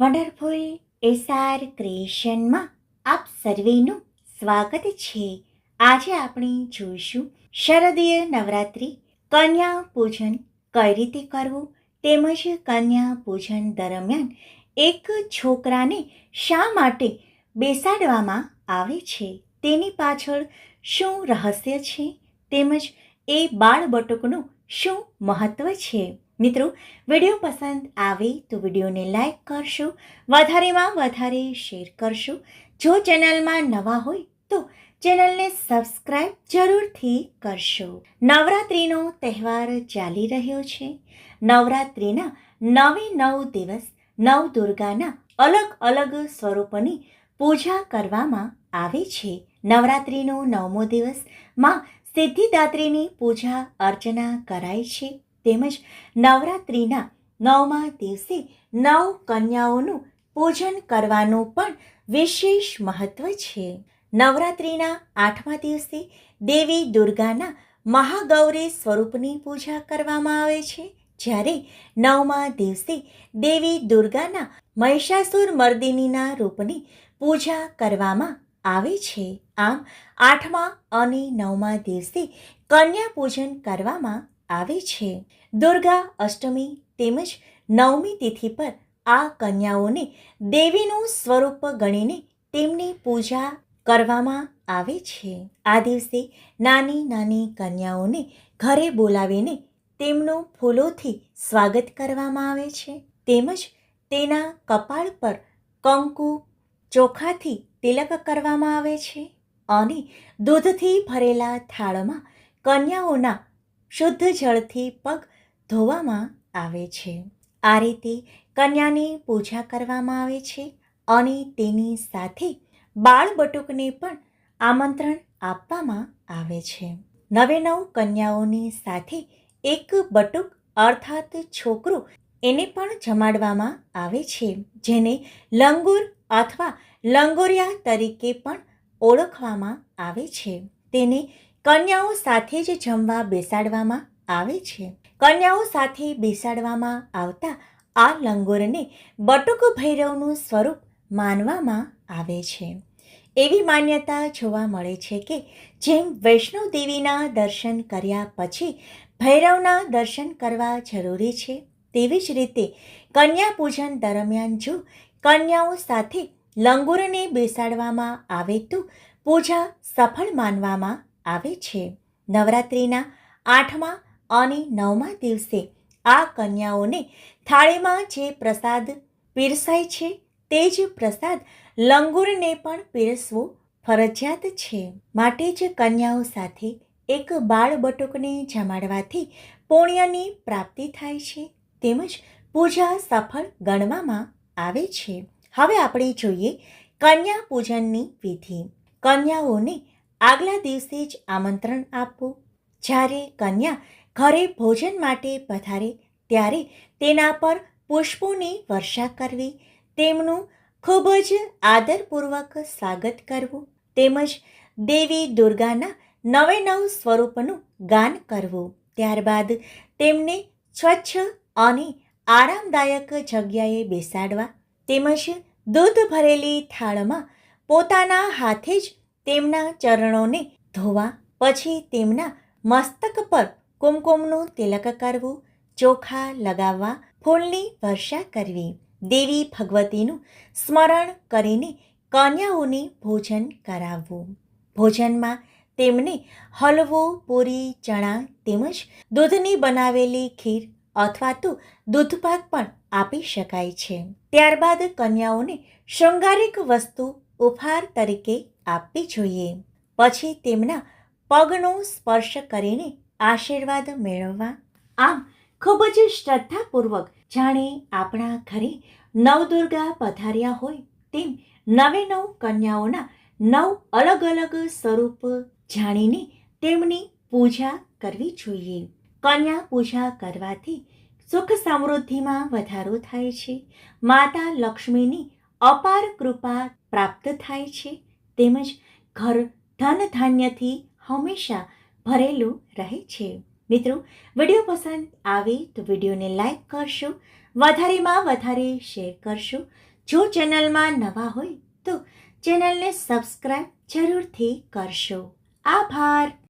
Wonderful SR ક્રિએશનમાં આપ સર્વેનું સ્વાગત છે. આજે આપણે જોઈશું શરદીય નવરાત્રિ, કન્યા પૂજન કઈ રીતે કરવું તેમજ કન્યા પૂજન દરમિયાન એક છોકરાને શા માટે બેસાડવામાં આવે છે, તેની પાછળ શું રહસ્ય છે તેમજ એ બાળ બટુકનું શું મહત્વ છે? મિત્રો, વીડિયો પસંદ આવે તો વિડીયોને લાઈક કરશો, વધારેમાં વધારે શેર કરશો. જો ચેનલમાં નવા હોય તો ચેનલને સબસ્ક્રાઈબ જરૂરથી કરશો. નવરાત્રિનો તહેવાર ચાલી રહ્યો છે. નવરાત્રિના નવે નવ દિવસ નવ દુર્ગાના અલગ અલગ સ્વરૂપોની પૂજા કરવામાં આવે છે. નવરાત્રિનો નવમો દિવસમાં સિદ્ધિદાત્રીની પૂજા અર્ચના કરાય છે. તેમજ નવરાત્રિના નવમા દિવસે નવ કન્યાઓનું પૂજન કરવાનું પણ વિશેષ મહત્વ છે. નવરાત્રિના આઠમા દિવસે દેવી દુર્ગાના મહાગૌરી સ્વરૂપની પૂજા કરવામાં આવે છે. જ્યારે નવમા દિવસે દેવી દુર્ગાના મહિષાસુર મર્દિનીના રૂપની પૂજા કરવામાં આવે છે. આમ આઠમા અને નવમા દિવસે કન્યા પૂજન કરવામાં આવે છે. દુર્ગા, અષ્ટમી તેમજ નવમી તિથિ પર આ કન્યાઓને દેવીનું સ્વરૂપ ગણીને તેમની પૂજા કરવામાં આવે છે. આ દિવસે નાની નાની કન્યાઓને ઘરે બોલાવીને તેમનું ફૂલોથી સ્વાગત કરવામાં આવે છે. તેમજ તેના કપાળ પર કંકુ, ચોખાથી તિલક કરવામાં આવે છે અને દૂધથી ભરેલા થાળમાં કન્યાઓના શુદ્ધ જળથી પગ ધોવામાં આવે છે. આ રીતે કન્યાની પૂજા કરવામાં આવે છે અને તેની સાથે બાળ બટુકને પણ આમંત્રણ આપવામાં આવે છે. નવે નવ કન્યાઓની સાથે એક બટુક અર્થાત છોકરો એને પણ જમાડવામાં આવે છે, જેને લંગુર અથવા લંગોરિયા તરીકે પણ ઓળખવામાં આવે છે. તેને કન્યાઓ સાથે જ જમવા બેસાડવામાં આવે છે. કન્યાઓ સાથે બેસાડવામાં આવતા આ લંગોરને બટુક ભૈરવનું સ્વરૂપ માનવામાં આવે છે. એવી માન્યતા જોવા મળે છે કે જેમ વૈષ્ણવ દેવીના દર્શન કર્યા પછી ભૈરવના દર્શન કરવા જરૂરી છે, તેવી જ રીતે કન્યા પૂજન દરમિયાન જો કન્યાઓ સાથે લંગુરને બેસાડવામાં આવે તો પૂજા સફળ માનવામાં આવે છે. નવરાત્રિના આઠમા અને નવમા દિવસે આ કન્યાઓને થાળીમાં જે પ્રસાદ પીરસાય છે, તે જ પ્રસાદ લંગુરને પણ પીરસવો ફરજિયાત છે. માટે જ કન્યાઓ સાથે એક બાળ બટુકને જમાડવાથી પુણ્યની પ્રાપ્તિ થાય છે, તેમજ પૂજા સફળ ગણવામાં આવે છે. હવે આપણે જોઈએ કન્યા પૂજનની વિધિ. કન્યાઓને આગલા દિવસે જ આમંત્રણ આપવું. જ્યારે કન્યા ઘરે ભોજન માટે પધારે, ત્યારે તેના પર પુષ્પોની વર્ષા કરવી, તેમનું ખૂબ જ આદરપૂર્વક સ્વાગત કરવું, તેમજ દેવી દુર્ગાના નવે નવ સ્વરૂપનું ગાન કરવું. ત્યારબાદ તેમને સ્વચ્છ અને આરામદાયક જગ્યાએ બેસાડવા, તેમજ દૂધ ભરેલી થાળમાં પોતાના હાથે જ તેમના ચરણોને ધોવા, પછી તેમના મસ્તક પર કુમકુમનું તિલક કરવું, ચોખા લગાવવા, ફૂલની વર્ષા કરવી, દેવી ભગવતીનું સ્મરણ કરીને કન્યાઓને ભોજન કરાવવું. ભોજનમાં તેમને હલવો, પૂરી, ચણા તેમજ દૂધની બનાવેલી ખીર અથવા તો દૂધપાક પણ આપી શકાય છે. ત્યારબાદ કન્યાઓને શૃંગારિક વસ્તુ ઉપહાર તરીકે આપવી જોઈએ. પછી તેમના પગનો સ્પર્શ કરીને આશીર્વાદ મેળવવા. આમ, ખૂબ જ શ્રદ્ધાપૂર્વક જાણે આપણા ઘરે નવદુર્ગા પધાર્યા હોય તેમ નવે નવ કન્યાઓના નવ અલગ અલગ સ્વરૂપ જાણીને તેમની પૂજા કરવી જોઈએ. કન્યા પૂજા કરવાથી સુખ સમૃદ્ધિમાં વધારો થાય છે. માતા લક્ષ્મીની અપાર કૃપા પ્રાપ્ત થાય છે. તેમજ ઘર ધન ધાન્યથી હંમેશા ભરેલું રહે છે. મિત્રો, વીડિયો પસંદ આવે તો વિડીયોને લાઈક કરશો, વધારેમાં વધારે શેર કરશો. જો ચેનલમાં નવા હોય તો ચેનલને સબસ્ક્રાઈબ જરૂરથી કરશો. આભાર.